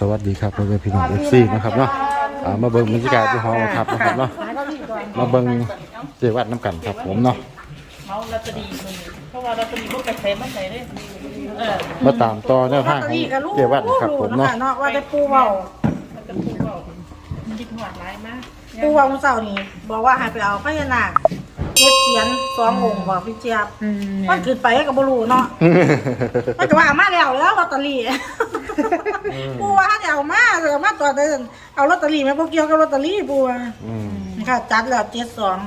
ครับสวัสดีครับพ่อแม่พี่น้องเอฟซีนะครับเนาะอ่ามาเบิ่งบรรยากาศที่หอครับนะครับเนาะมาเบิ่งเจวัดน้ำกันครับผมเนาะเมาลอตเตอรี่มันเพราะว่าลอตเตอรี่พวกกระแสมาใส่เลยเออมาตามต่อแนวทางของเจวัดครับผมเนาะเนาะว่าได้ปูเบามันเป็นผู้เว่าคิดหวดร้ายมากปูเบาเมื่อเช้านี้บอกว่าให้ไปเอาพญานาคเจ็ดเสียนสององค์บอกพี่เจี๊ยบมันขึ้นไปกับบรูเนาะมันก็ว่าเอามาแล้วแล้วลอตเตอรี่ ปูว่าให้เอามาเอามาตัวเดินเอาลอตเตอรี่มาพวกเกี่ยวกับลอตเตอรี่ปูว่าอืมนี่ค่ะจัดแล้วเจ็ดสอง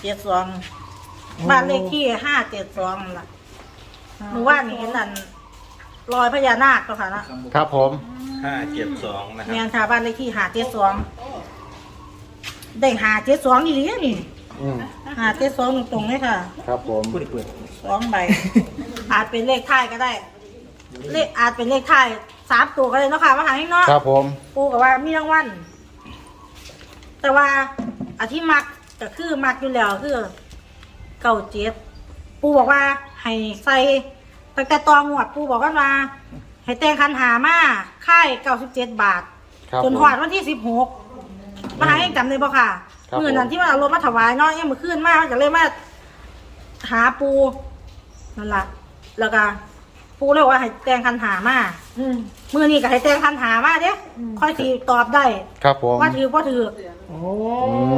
เจ็ดสองบ้านเลขที่ห้าเจ็ดสองนั่นล่ะหนูว่านี่เห็นนั่นรอยพญานาคเจ้าค่ะนะครับผมห้าเจ็ดสองนะคเมียรับนค่ะบ้านเลขที่หาเจ็ดสองได้หาเจ็ดสองนี่เลยนี่อืมหาเจ็ดสองตรงๆเลยค่ะ ครับผมสองใบ อาจเป็นเลขท้ายก็ได้ เลขอาจเป็นเลขท้ายสามตัวก็ได้เนาะค่ะมาหาให้เนาะครับผมปูกับว่ามีรางวัลแต่ว่าอาที่มักก็คือมักอยู่แล้วคือเก่าเจ็ดปูบอกว่าให้ใส่ตั้งแต่ตองหวดปูบอกว่ามาให้แต่งคันหามาค่ายเก้าสิบเจ็ดบาท ครับจนหอดวันที่สิบหกมาหาเองจำได้บ่ค่ะครับ เมื่อนั้นที่มันเอารถมาถวายเนาะยังมือขึ้นมากก็เลยมาหาปูนั่นละแล้วก็ ปูเลยว่าให้แต่งคันหามามือนี้ก็ให้แต่งคันหามาเด้ค่อยสีตอบได้ครับผม ว่าถือว่าถือโอ้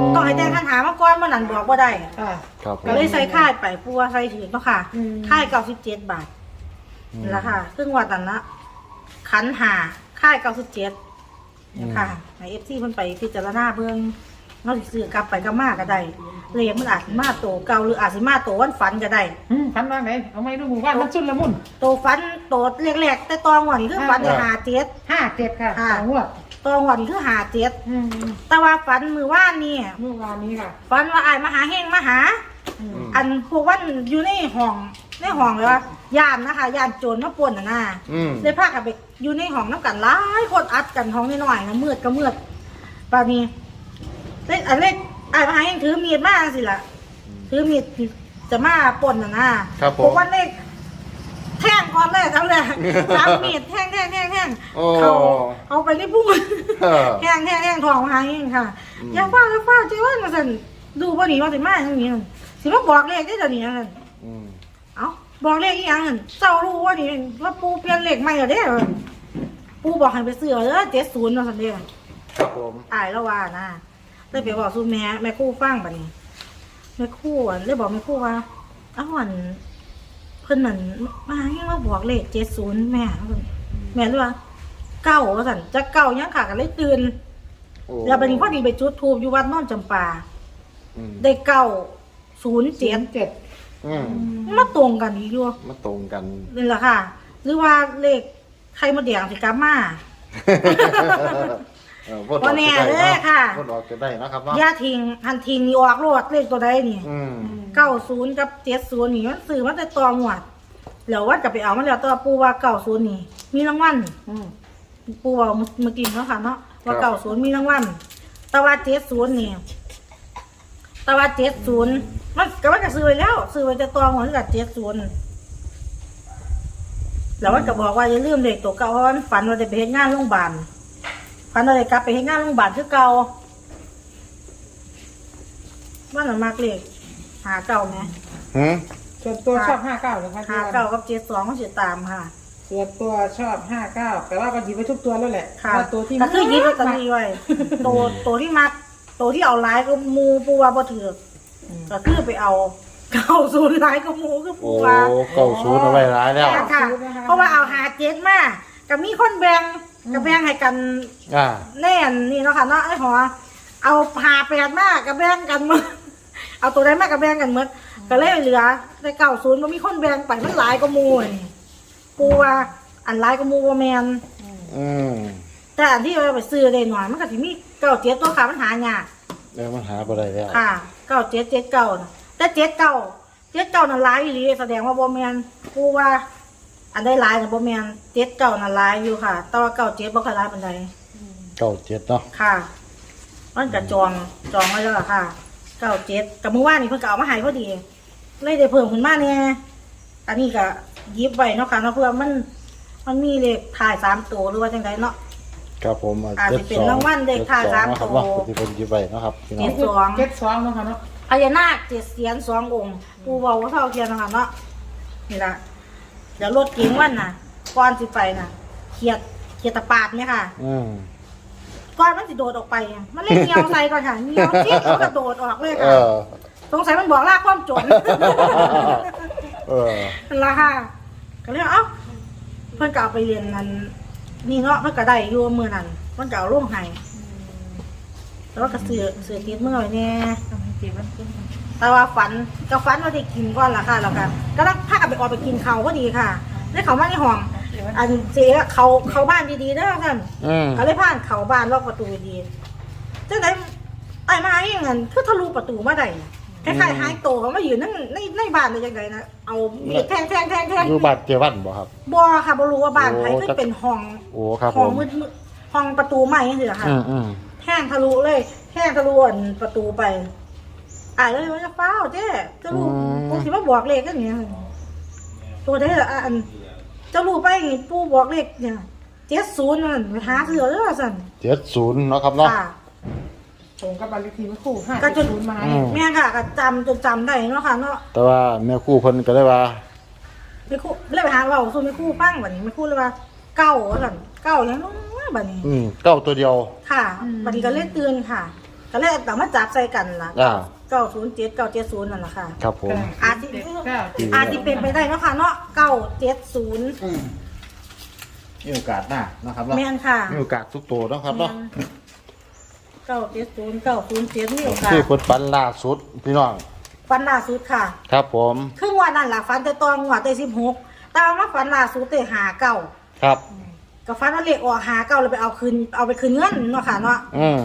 ม ต้องให้แต่งคันหามาก่อนเมื่อนั้นบอกว่าได้ ค่ะ ครับผมก็เลยใส่ค่ายไปปูว่าใส่ถือเนาะค่ะอืม ค่ายเก้าสิบเจ็ดบาทอืม นั่นละค่ะซึ่งว่าตันละขันหาค่ายเก้าสิบเจ็ดค่ะในเอฟซีมันไปพิจารณาเบื้องนอกจากซื้อกลับไปก็มากก็ได้ เลขมันอาจสิมาโตเก่าหรืออาจสิมาโตวันฝันก็ได้ อืมพันว่าไงเอาไม่รู้หมู่บ้านมันชุนละมุนโตฝันโตเล็กๆแต่ตองหัวนี่คือฝันได้หาเจ็ด ห้าเจ็ดค่ะค่ะ สองงวดตองหัวนี่คือหาเจ็ดอืมแต่ว่าฝันมือว่านนี่เมื่อวานนี้ค่ะฝันว่าอายมาหาเฮงมาหา อืมอันพวกวันอยู่ในห้องในห้องเลยว่ายานนะคะยานโจรมาป่วนน่ะนะอืมได้พากันไปอยู่ในห้องน้ำกันหลายคนอัดกันห้องน้อยๆนะมืดก็มืดปานนี้เล็กอันเล็ก ไอ้ายมาหาเองถือมีดมาสิล่ะถือมีดจะมาป่นน่ะนะครับผมพวกวันเล็กแท่งก่อนเลยทั้งเลยสามมีดแท่งแท่งแท่งแท่งโอ้เขาเอาไปในพุ่งเออแท่งแท่งแท่งทองมาหาเองค่ะอืม อย่าเฝ้าอย่าเฝ้าเจ้าว่ามาสั่นดูว่าหนีว่าสิมาอย่างนี้นั่นสิมาบอกเลขได้เดี๋ยวนี้นั่นอืมเอ้าบอกเลขอีหยังนั่นเจ้ารู้ว่านี่ว่าปูเปลี่ยนเลขใหม่เหรอเด้อปูบอกให้ไปซื้อเอาเด้อเจ็ดศูนย์นั่นสันเด้อครับผม อายแล้วว่านะ เลยไปบอกสู้แม่แม่ครู่ฟังบัดนี้แม่ครู่อะเลยบอกแม่ครู่ว่าเอ้าอันเพิ่นนั่นมาให้มาบอกเลขเจ็ดศูนย์แม่ว่าซั่นแม่เลยว่าเก้าว่าสันจะเก้ายังขากันเลยตื่นโอ้แล้วบัดนี้พอดีไปจุดทูบอยู่วัดโนอนจำปา อืมได้เก้าศูนย์เจ็ดเจ็ดอืมมาตรงกันอีกอยู่มาตรงกัน นี่แหละค่ะ หรือว่าเลขไข่มดแดงสิกลับมา เออพ่นอบ่อกแน่จะได้เด้อเนาะค่ะพ่นออกจะได้นะครับเนาะอย่าทิ้งหันทิ้งนี่ออกโลดเลขตัวใดนี่อืมเก้าศูนย์กับเจ็ดศูนย์นี่มันซื้อมาแต่ตองหวดแล้วว่าจะไปเอามาแล้วแตัวาปูว่าเก้าศูนย์นี่ มีรางวัลอืมปูว่าเมื่อกี้เนาะค่ะเนาะว่าเก้าศูนย์มีรางวัลแต่ว่าเจ็ดศูนย์นี่แต่ว่าเจ็ดศูนย์มันก็ว่าจะซื้อไว้แล้วซื้อไว้แต่ตองหวดกับเจ็ดศูนย์แล้วมันก็บอกว่าอย่าลืมเลขตัวเก่าเพราะว่ามันฝันว่าจะไปเฮ็ดงานโรงพยาบาล ฝันว่าจะกลับไปเฮ็ดงานโรงพยาบาลคือเก่าว่าหนูมากเลขหาเก่าไหมหืมส่วนตัวชอบห้าเก้าเลยค่ะหาเก่ากับเจ็ดสองก็เสียตามค่ะ ส่วนตัวชอบห้าเก้าแต่ว่าก็หยิบไปทุกตัวแล้วแหละค่ะว่าตัวที่ก็คือยิบลอตเตอรี่ไว้ตัวตัวที่มักตัวที่เอาไลายก็มูปูว่าบ่ถืออืมก็คือไปเอาเก้าศูนย์ไลายก็มูคือปูโอ้ว่า เก้าศูนย์เอาไว้ร้ายแล้ว ค่ะ เพราะว่าเอาหาเจ็ดมา ก็มีคนแบ่งก็แบ่งให้กันอ่า แน่นนี่เนาะค่ะเนาะไอ้หอเอาหาแปดมาก็แบ่งกันหมดเอาตัวใดมาก็แบ่งกันหมดก็เลยเหลือในเก้าศูนย์มันมีคนแบ่งไปมันหลายก็มูนี่ปูว่าอันหลายก็มูว่าแมนอืมแต่อันที่เราไปซื้อได้หน่อยมันก็สิมีเก้าเจ็ดตัวขามันหายากเดี๋ยวมันหาบ่ได้แล้วค่ะเก้าเจ็ดเจ็ดเก้าน่ะแต่เจ็ดเก้าเจ็ดเก้านั่นหลายอีหลีแสดงว่าบ่แมนกูว่า อันได้หลายน่ะบ่แมนเจ็ดเก้านั่นหลายอยู่ค่ะ แต่ว่าเก้าเจ็ดบ่ค่อยหลายปานใดเก้าเจ็ดเนาะค่ะ มันก็จองจองไว้แล้วล่ะค่ะ เก้าเจ็ดกับเมื่อวานนี่เพิ่นก็เอามาให้พอดี เลยได้เพิ่มขึ้นมาเนี่ยอันนี้ก็หยิบไว้เนาะค่ะเนาะเพื่อมัน มันมีเลขถ่ายสามตัวหรือว่าจังไดเนาะ ครับผมอาจจะเป็นรางวัลเด็กถ่ายสามนะครับตัวเนาะที่เป็นจีไปเนาะครับพี่น้อเจ็งดสองเจ็ดสองเนาะค่ะเนาะพญานาคเจ็ดเสียนสององค์ ปูบอกว่าเท่าเทียนนะคะเนาะนี่ละเดี๋ยวรถเก๋งวันน่ะก่อนสิไปน่ะเขียดเขียดตะปาดเนี่ยค่ะอืมก่อนมันสิโดดออกไปอะมันเล่นเงียวใส่ก่อนค่ะเงียวจิ๊บแล้วก็โดดออกเลยเอค่ะอ สงสัยมันบอกลากความจน เออนั่นละค่ะก็เลยเอ้าเพิ่นก็เอาไปเรียนนั้นนี่เนาะเพิ่นก็ได้อยู่มือนั้นเพิ่นก็เอาลงให้แล้วก็เสือเสือติดมือไว้แน่ ทำให้เจ็บมันขึ้น แต่ว่าฝันก็ฝันว่าได้กินก่อนละค่ะแล้วก็ก็ลังพากันไปออกไปกินเขาวพอดีค่ะได้เขามาในห้องอันเจ๊เขาเขาบ้านดีๆเด้อท่านอืมก็เลยผ่านเขาบ้านล็อกประตูดีจังไดไอ้มาอย่างนั้นคือทะลุประตูมาได้คล้ายๆหายโตเขามาอยู่นั่นในในบ้านได้ยังไงนะเอามีดแทงแทงแทงแทง อยู่บ้านเจวันบ่ครับ บ่ค่ะบ่รู้ว่าบ้านโอ้ไผคือเป็นห้องโอ้ครับห้ผองมมืดๆห้องประตูใหม่จังซี่ล่ะค่ะอืมอืมแห้งทะลุเลยแห้งทะลุอันประตูไป อ่านเลยว่าจะเฝ้าวเจ๊จะรู้ปูสิมาบอกเลขกันเนี่ยตัวได้ละอันจะรู้ไปไงปูบอกเลขเนี่ยเจ็ดศูนย์นั่นไปหาเสือเด้อสั่นเจ็ดศูนย์เนาะครับเนาะค่ะ ตรงกับบัตรเลขที่มันคู่ห้าก็จนศูนย์มาอืม แม่ค่ะก็จำจนจำได้เนาะค่ะเนาะแต่ว่าแม่ครู่เพิ่นก็ได้ว่า ไม่คู่เลยไปหาเราสู้ไม่คู่ฟังบัดนี้ไม่คู่เลยว่าเก้าว่าสั่นเก้ายังน้อยบัดนี้ อืมเก้าตัวเดียว ค่ะบัดนี้ก็เล่นเตือนค่ะก็เลยแต่มาจับใส่กันล่ะ อ่า เก้าศูนย์เจ็ดเก้าเจ็ดศูนย์นั่นแหละค่ะ ครับผม อาจจะเจ็ดเก้าเจ็ดอาจจะเป็นไปได้เนาะค่ะเนาะเก้าเจ็ดศูนย์มีโอกาสหน้านะครับเนาะแม่นค่ะมีโอกาสทุกตัวเนาะครับเนาะเก้าเจ็ดศูนย์เก้าศูนย์เจ็ดมีโอกาสที่เพิ่นปันล่าสุดพี่น้องฟันล่าสุดค่ะ ครับผมครึ่งวันนั่นแหละฟันแต่ตอนหัวแต่สิบหกแต่ว่ามาฟันล่าสุดแต่หาเก้าครับกับฟันว่าเลขออกหาเก้าเลยไปเอาคืนเอาไปคืนเงินเนาะค่ะเนาะอืม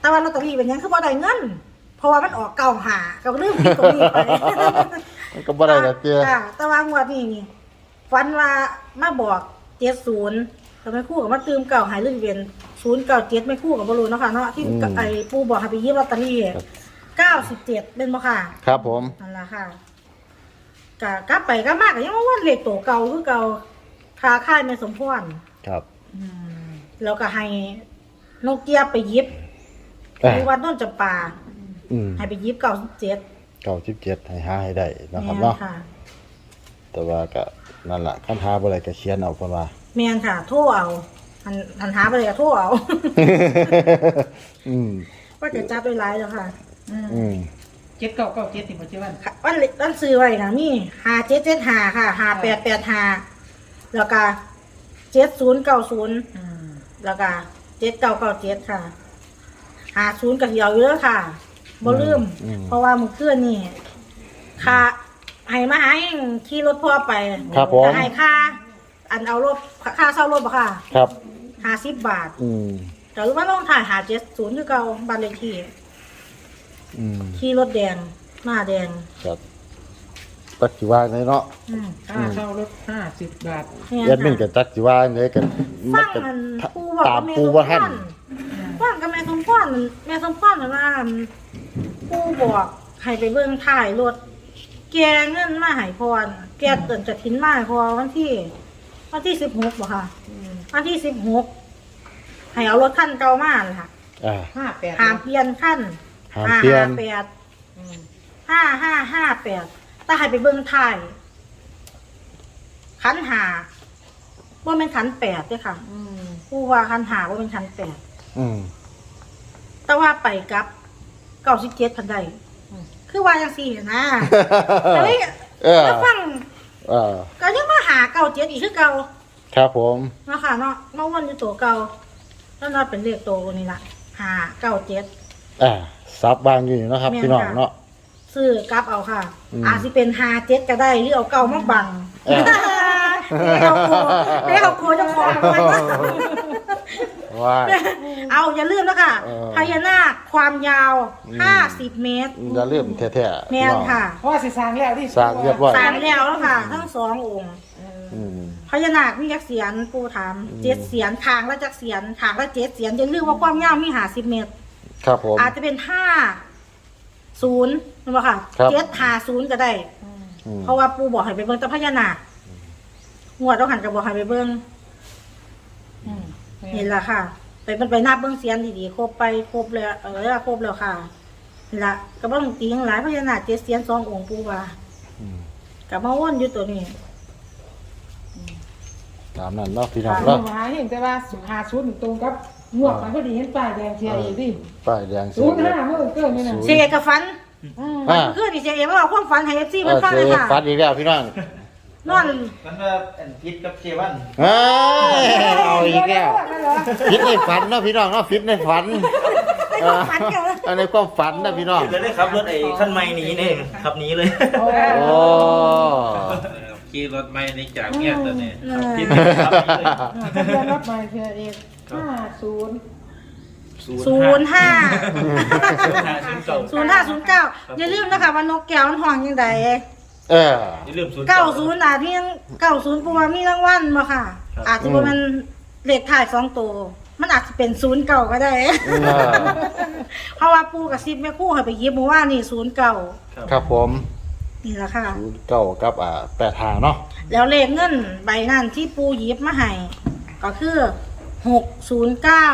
แต่ว่าลอตเตอรี่เป็นหยังคือบ่ได้เงิน เพราะว่ามันออกเก้าหาก็เรื่องผิดตรงนี้ไปมันก็บ่ได้ละเตี้ยค่ะแต่ว่างวดนี้นี่ฟันว่ามาบอกเจ็ดศูนย์แต่ไม่คู่กับมาตืมเก่าหายเรื่องเวียนศูนย์เก่าเจ็ดไม่คู่กับบอลูเนาะค่ะเนาะที่ไอ้ปูบอกให้ไปยิบลอตเตอรี่เก้าสิบเจ็ดเป็นบ่ค่ะ ครับผมนั่นแหละค่ะกะกลับไปก็มากก็ยังว่าวันเลขโตเก่าคือเก่าคาค่ายไม่สมพรครับแล้วก็ให้นกเกียบไปยิบเอ้ยที่วัดโน้นจำปา อืมให้ไปยิบเก่าสิบเจ็ดเก้าสิบเจ็ดให้หาให้ได้นะครับแม่นเนาะค่ะ แต่ว่าก็นั่นล่ะคันหาบ่ได้ก็เขียนเอาเพิ่นว่า แม่นค่ะ โทรเอาหันหันหาไปเลยก็โทรเอา อืมว่าจะจับได้หลายแล้วค่ะ อืมเจ็ดเก้าเก้าเจ็ดติดปัจจุบันค่ะวันวันซื้อไว้นะมีหาเจ็ดเจ็ดหาค่ะหาแปดแปดหาแล้วก็เจ็ดศูนย์เก้าศูนย์แล้วก็เจ็ดเก้าเก้าเจ็ดค่ะหาศูนย์กับเดียวเยอะค่ะ บ่ลืม อืม เพราะว่ามือเคลื่อนนี่ค่าให้มาให้ขี่รถพ่อไปครับผมก็ให้ค่า อันเอารถค่าเช่ารถบ่ค่ะครับห้าสิบบาทอืม แต่รู้ว่าลองถ่ายหาเจ็ดศูนย์คือเก่าบ้านเลขที่อืม ขี่รถแดงหน้าแดง ครับจักสิว่าไงเนาะอืมค่าเช่ารถห้าสิบบาทแม่นแอดมินก็ค่ะจักสิว่าไงกันฟังก็มันปูบอกตามว่าแม่ปูสม พว่าท่านรฟังกับแม่สมพรแม่สมพรว่าปูบอกให้ไปเบิ่งถ่ายรถแกเงินมาให้พรแกเตือนจะทิ้นมาให้พรวันที่วันที่สิบหกบ่ค่ะ วันที่สิบหกให้เอารถขั้นเก่ามาเลยค่ะอ่า ห้าแปดหามเปลี่ยนขั้นหามเปลี่ยน แปดห้าห้าห้าแปดแต่ให้ไปเบิ่งถ่ายขันหาว่าเป็นขันแปดด้วยค่ะผู้ว่าคันหาว่าเป็นคันแปด อืมแต่ว่าไปกับเก้าสิบเจ็ดพันใดคือว่าอย่างสี่นะแต่นี่เออแล้วฟังเออก็ยังมาหาเก้าเจ็ดอีกคือเก่าครับผมเนาะค่ะเนาะเมื่อวันอยู่ตัวเก่าแล้วเราเป็นเลขโตวนี่ละหาเก้าเจ็ด อ่าซับบางอยู่นี่เนาะครับแม่นพี่น้องค่ะ เนาะ ซื้อกลับเอาค่ะ อืมอาจจะเป็นหาเจ็ดก็ได้หรือเอาเก่ามาบังเออไม่เอาโคไม่เอาโคเจะของมันว่าเอาอย่าลืมนะคะเออพญานาคความยาว อืมห้าสิบเมตร อย่าลืมแท้ๆแม่นค่ะเพราะว่าสิสร้างแล้วที่สร้างเรียบร้อยสามแล้วแล้วค่ะ ทั้งสององค์อืม พญานาคมีจักเสียนปูถามเจ็ดเสียนทางละจักเสียนทางละเจ็ดเสียนอย่าลืมว่าความยาวมีหาสิบเมตร ครับผม อาจจะเป็นห้าศูนย์นะบ่ค่ะครับ เจ็ดหาศูนย์ก็ได้ อืมเพราะว่าปูบอกให้ไปเบิ่งแตะพญานาคงวดต้องหันกับบอกให้ไปเบิ้งอืมนี่แหละค่ะไป มันไปนับเบิ้งเสียนดีๆครบไปครบแล้วเออครบแล้วค่ะนี่ละก็บ่ต้องตีหยังหลายพญานาคเจ็ดเสียนสององค์ปูว่าอืมกับมาวนอยู่ตัวนี้ตามนั้นเนาะพี่น้องหาเนาะหาเห็นแต่ว่าหาชุดตรงกับงวกมันพอดีเห็นป้ายแดงเทียอีกดิป้ายแดงศูนย์ห้าเมื่อเกินนี่นะเสียกับฟันอืมอ่าคือดิเสียเอมาเอาความฝันให้เอฟซีเอมันอฟังเจเลยอค่ะฟัดอีกแล้วพี่น้องนอนมันว่าอันพิษกับเจวันเอ้ยเอาอีกแล้ว ฟิตในฝันเนาะพี่น้องเนาะฟิตในฝันเออเอาในความฝันนะพี่น้อง เลยได้ขับรถไอ้ขั้นไม่หนี้นี่ขับหนี้เลยโอ้โอ้ขี่รถไม่ในจากเนี่ยตัวนี้เออพิษขับหนีเลยทะเบียนรถใหม่เทียอีกห้าศูนย์ศูนย์ห้าศูนย์ห้าศูนย์เก่าศูนย์ห้าศูนย์เก้าอย่าลืมนะคะว่านกแก้วมันห้องยังไงเออ อย่าลืมศูนย์เก้าศูนย์อาจมีเก้าศูนย์ปูว่ามีรางวัลมาค่ะ อาจจะเป็น เลขถ่ายสองตัวมันอาจจะเป็นศูนย์เก่าก็ได้เออเพราะว่าปูกับซิปแม่คู่ให้ไปหยิบมาว่านี่ศูนย์เก่าครับผมนี่แหละค่ะศูนย์เก้ากับอ่าแปดหางเนาะแล้วเลขเงินใบนั้นที่ปูหยิบมาให้ก็คือหกศูนย์เก้า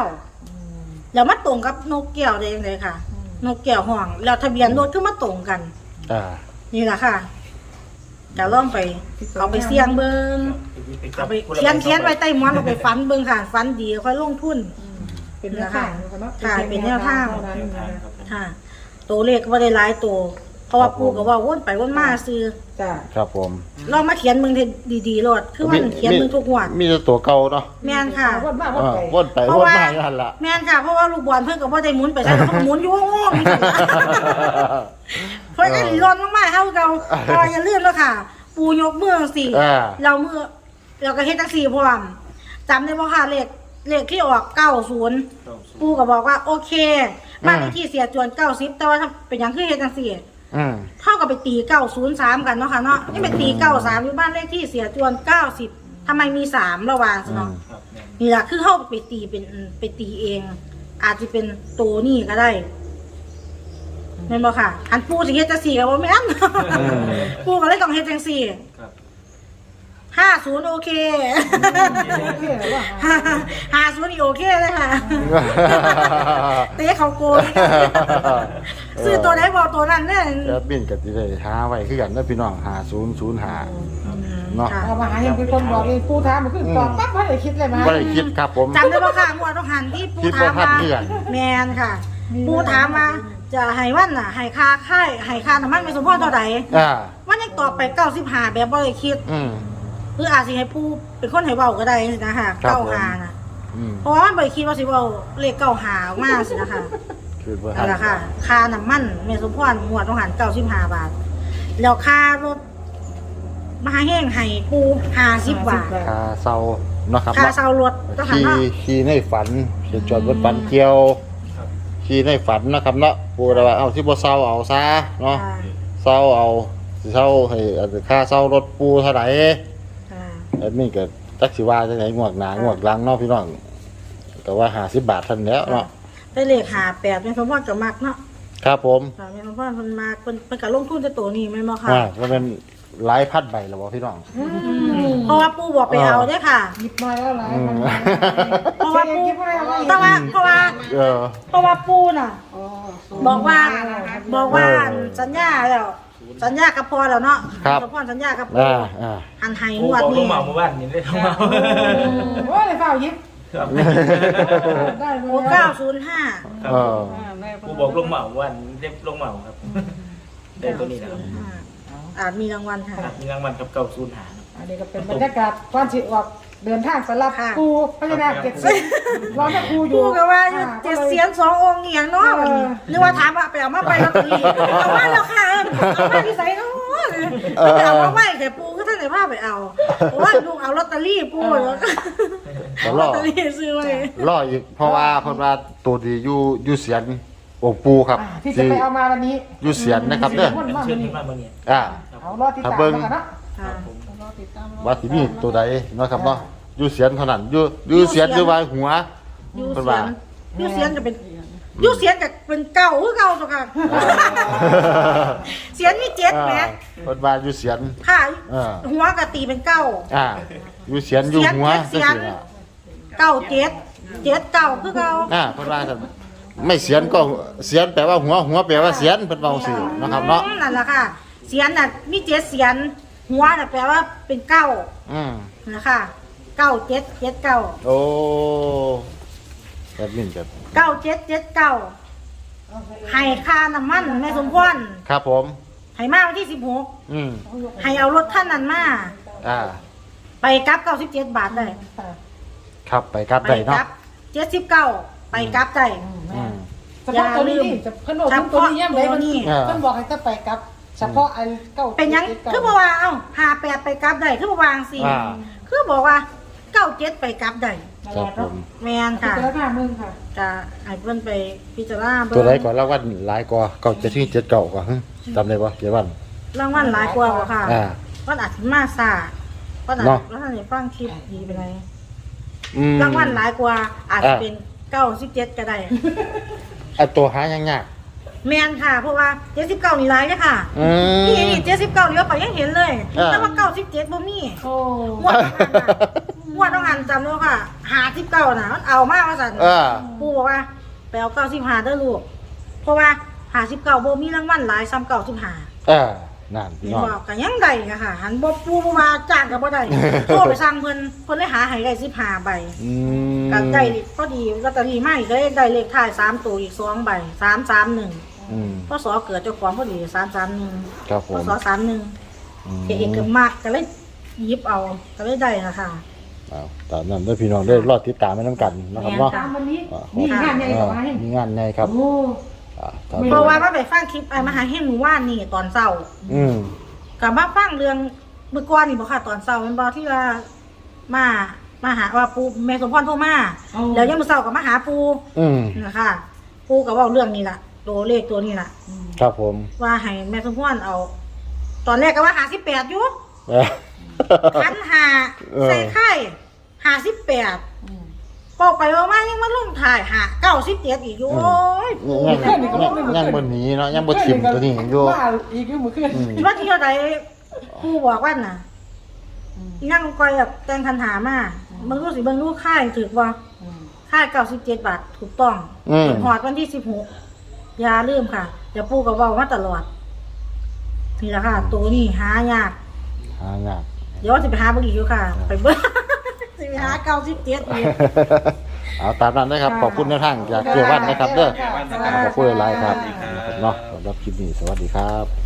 แล้วมาตรงกับนกแก้วเองเลยค่ะ นกแก้วห้อง แล้วทะเบียนรถก็มาตรงกัน อ่า นี่แหละค่ะ จะล่องไปเอาไปเสี่ยงเบิงเอาไปเขียนเขียนไว้ใต้หมอนเอาไปฟันเบิงค่ะฟันดีค่อยลงทุนเป็นแนวทางเนาะค่ะเป็นแนวทางเท่นั้นนะค่ะตัวเลขก็ไม่ได้หลายตัว เพราะว่าปูก็ว่าวนไปวนมาซื้อจ้ะครับผมลองมาเขียนเมืองดีๆโลดคือมันเขียนเมืองทุกงวดมีแต่ตัวเก่าเนาะแม่นค่ะ วนมาวอ่านไปวนไปเพวราะนว่ามาอยู่หั่นล่ะแม่นค่ะ เพราะว่าลูกบอลเพิ่นก็บ่ได้หมุนไปใช่เขาก็หมุนอยู่โง่ๆนี่ค่ะเพิ่นก็หล่นลงมาเฮาเก่าแต่ว่าอย่าลืมแล้วค่ะ ปูยกมือสิอ่าเรามือเราก็เฮ็ดจังซี่พร้อมจำได้บ่ค่ะเลขเลขที่ออก90ปูก็บอกว่าโอเคบ้านเลขที่เสียจวน90แต่ว่าถ้าเป็นหยังคือเฮ็ดจังซี่ อืมเท่ากับไปตีเก้าศูนย์สามกันเนาะค่ะเนาะนี่ไปตีเก้าสามอยู่บ้านเลขที่เสียจวนเก้าสิบทำไมมีสามระหว่างสิเนาะครับแม่นนี่แหละคือเข้าไปตีเป็นไปตีเอง อาจจะเป็นตัวนี่ก็ได้แม่นบ่ค่ะ อันปูสิเฮ็ดจังสี่ก็บ่แม่น ปูก็เลยต้องเฮ็ดจังสี่ครับ ห้าศูนย์โอเคโอเคหรือว่าห้าศูนย์นี่โอเคเลยค่ะ เตะเขาโกยซื้อตัวไหนบอกตัวนั้นเนี่ยแอดมินกับที่ได้หาไว้คือกันนะพี่น้องหาศูนย์ศูนย์หาเนาะค่ะเอามาหายังเป็นคนบอกเองปูถามมันขึ้นตอบปั๊บไม่ได้คิดเลยมั้ยไม่ได้คิดครับผมจำได้ป่ะค่ะงวดต้องหันที่ปูคิดถามว่ามาพันเดือนแมนค่ะ ปูถามมาจะให้วันน่ะให้ค่าค่ายให้ค่าน้ำมันไม่สมพรเท่าไหร่อ่าวันยังตอบไปเก้าสิบห้าแบบบ่ได้คิดอืม หรืออาจสิให้ปูเป็นคนให้เบาก็ได้นะคะครับเก้าผมหานะอืมเพราะว่ามันบ่ได้คิดว่าสิเบาเลขเก้าหาออกมาสินะคะ คือว่านั่นแหละค่ะ ค่าน้ำมันแม่สมพรงวดต้องหันเก้าสิบห้าบาท แล้วค่ารถมาแห้งให้ปูห้าสิบบาท คาเซาเนาะครับค่าเนาะเช่ารถต้องหันขี่เนาะขี่ในฝันเขียนจอดบนฝันเกี่ยวขี่ในฝันนะครับเนาะปูดว่าเอาที่บ่เซาเอาซะเนาะ ค่ะเซาเอาสิเซาให้อันค่าเซารถปูเท่าไหร่ค่ะ แอดมินก็จักสิว่าจังไดงวกหน้างวกหลังเนาะพี่น้องก็ว่า50บาทเท่านนแหล้วเนาะได้เลขหาแปดเป็นสมพรกับมักเนาะครับผมค่ะเป็นสมพรเพิ่นมากเพิ่นเพิ่นก็ลงทุนแต่ตัวนี้แม่นบ่ค่ะอ่ามันเป็นหลายพันใบแล้วบ่พี่น้อง เพราะว่าปู่บอกไปเอาเด้อค่ะ หยิบมาแล้วหลายอืพันมเพราะว่าปู่หยิบมาแล้วหลายแต่ว่าเพราะว่าเออ เพราะว่าปู่น่ะอ๋อบอกว่าบอกว่าเออ สัญญาแล้ว สัญญากับพ่อแล้วเนาะครับสมพรสัญญากับอ่าอ่าอันให้ปูงวดบอกลูนี้กเหมาเมื่อวานนี่ได้ลูกเหมาโอ้ยเฝ้าหยิบครับได้โอ้เก้าศูนย์ห้าครับเออปูบอกลูกเหมาเมื่อวันได้ลูกเหมาครับได้ตัวนี้นะครับอาจมีรางวัลค่ะครับมีรางวัลกับเก่าศูนย์หาอันนี้ก็เป็นบรรยากาศก่อนสิออก เดินทางสำหรับค่ะ ครูพญานาคเจ็ดสิบรอแม่ครูอยู่ปู่ก็ว่าอยู่เจ็ดเสียนสององค์เอียงเนาะบัดนี้นึกว่าถามว่าไปเอามาไปลอตเตอรี่เอามาแล้วค่ะเอามาที่ไสเนาะไปเอามาไว้แต่ปู่ก็ท่านไหนว่าไปเอาเพราะว่าลูกเอาลอตเตอรี่ปู่แล้วก็ก็ลรอตอเตอรี่ซื้อไว้รออีกเพราะว่าเพิ่นว่าตัวดีอยู่อยู่เสียนองค์ปูครับอ่าที่จะไปเอามาวันนี้อยู่เสียนนะครับเด้อวันเชิญที่มาเมื่อนี้อ่า เอารอติดตามถ้าเบิ่งแล้วกันเนาะค่ะรอ ติดตามว่าสิมีตัวใดเนาะครับเนาะอยู่เสียนเท่านั้นอยู่อยู่เสียนอยู่ว่าหัวยูเพิ่นเซียว่านยูเซียนจะเป็นอยุเสียนกับเป็นเก่าคือเก่าตัวค่ะเสียนมีเจ็ดแหมอ่าเพิ่นว่าอยู่เสียน ค่ะอ่า หัวกะตีเป็นเก้า อ่าอยู่เสียนอยู่หัวเสียนจังซี่ล่ะเก้าเจ็ดเจ็ดเก้าคือเก่าอ่าเพิ่นว่าซั่นไม่เสียนก็เสียนแปลว่าหัวหัวแปลว่าเสียนเพิ่นเว้าซื่อนะครับเนาะอืมนั่นแหละค่ะ เสียนน่ะมีเจ็ดเสียน หัวน่ะแปลว่าเป็นเก้าอืมนะคะเก้าเจ็ดเจ็ดเก้าโอ้แบบนี้แบบเก้าเจ็ดเจ็ดเก้าให้ค่าน้ำมันแม่สมพรครับผมให้มาวันที่สิบหกอืมให้เอารถท่านนั้นมาอ่า ไปกลับเก้าสิบเจ็ดบาทได้ครับไปกลับไปได้กเนาะลับเจ็ดสิบเก้าไปกลับได้อืมเฉพาะตัวนี้นี่เพิ่นบอกถึงตัวนี้ย่ำเลยมันอ่าเพิ่นบอกให้จะไปกับ เฉพาะอันเก้าเป็นหยังคือบอกว่าเอ้าหาแปดไปกลับได้คือบอกวางสี่อ่า คือบอกว่าเก้าเจ็ดไปกลับได้ครับผมแมนค่ะเจอหน้ามึงค่ะจะให้เพื่อนไปพิจารณาเบิ่งตัวใดก่อนรางวัลหลายกว่าเก่าเจ็ดที่เจ็ดเก่ากว่าหึจำได้ปะเจ็ดวันรางวัลหลายกว่าบ่ค่ะอ่า วันอาทิตย์มาซาวันอาทิเนาะตย์แล้วท่านได้ฟังคลิปดีไปไหนอืม รางวัลหลายกว่าอาจจะอ่า เป็นเก้าสิบเจ็ดก็ได้ ไอตัวหายังยาก แมนค่ะ เพราะว่าเจ็ดสิบเก้านี่ร้ายเนี่ยค่ะพี่เจ็ดสิบเก้าเลี้ยวไปยังเห็นเลยแต่ว่าเก้าสิบเจ็ดบ่มีโอ้วหัวต้องหันจำเนาะค่ะหาสิบเก้าน่ะมันเอามากว่าสั่นปู่บอกว่าไปเอาเก้าสิบหาเด้อลูกเพราะว่าหาสิบเก้าบ่มีรางวัลหลายซ้ำเก้าสิบหา เออนั่นพี่น้อง บอกกันยังไงอะค่ะ หันบ่ปูบ่มาจ้างกับบ่ได้ โทรไปสร้างเพื่อนเพื่อนเลยหาให้ได้15ใบอืมก็ได้ก็ดีลอตเตีไม่อีกเลยได้เลขท้ายสามตัวอีกสองใบสามสามหนึ่ง พ่อสอเกิดเจ้าของพอดีสามสามหนึ่งพ่อมสอสามหนึ่งเอกก็มากก็เลยหยิบเอาก็เลยได้ละค่ะ เอาตานั้นได้พี่น้องได้รอดติดตามไปน้ำกันนะครับเนาะนี่านี่งานใหญ่กว่าให้มีงานในครับโอ้ อ่าครับเพราะว่าก็ไปฟังคลิปไอ้มหาเฮงหนูว่านี่ตอนเศร้ากับมาฟังเรื่องเมื่อก่อนนี่บอกค่ะตอนเศร้าเป็นบอที่ว่ามามาหาว่าปูแม่สมพรโทรมาอ๋แล้วยังมืเศร้ากับมาหาปูนะคะปูก็บว่าเรื่องนี้ละ ตัวเลขตัวนี้ล่ะ ครับผมว่าให้แม่สมพรเอา ตอนแรกก็ว่าหาสิบแปดอยู่เออ ขันหาเออ ใส่ไข่หาสิบแปดบอกไปว่ามายังมาลงถ่ายหาเก้าสิบเจ็ดอีกอยู่โอ้ยยังยังยังบนนี้เนาะยังบนทิมตัวนี้อยู่ว่าอีกอยู่มื้อคืนอืมว่าที่เท่าใดปูบอกว่าน่ะนั่งคอยแบบแต่งคันหามาเบิ่งรู้สิเบิ่งรู้ค่ายถือว่าค่ายเก้าสิบเจ็ดบาทถูกต้องอืมหอดวันที่สิบหก อย่าลืมค่ะเดี๋ยวปูก็เว้ามาตลอด นี่แหละค่ะ ตัวนี้หายาก หายาก เดี๋ยวจะไปหาเบิ่งอีกอยู่ค่ะ ไปเบิ่งสิไปหาเก้าสิบเจ็ดอีก เอาตามนั้นนะครับ ขอบคุณในทางจากเกี่ยววันนะครับเด้อเกี่ยววันนะครับขอบคุณหลายๆครับสวัสดีครับเนาะสำหรับคลิปนี้สวัสดีครับ